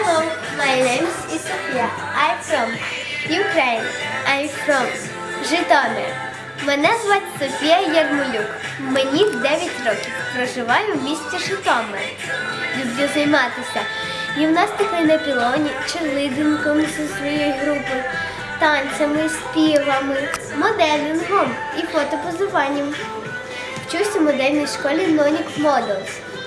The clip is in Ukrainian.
Hello, my name is Sofia. I'm from Ukraine. I'm from Житомир. Мене звати Софія Ярмолюк. Мені 9 років. Проживаю в місті Житомир. Люблю займатися гімнастикою на пілоні, черлидингом зі своєю групою, танцями, співами, моделінгом і фотопозуванням. Вчусь у модельній школі Nonic Models.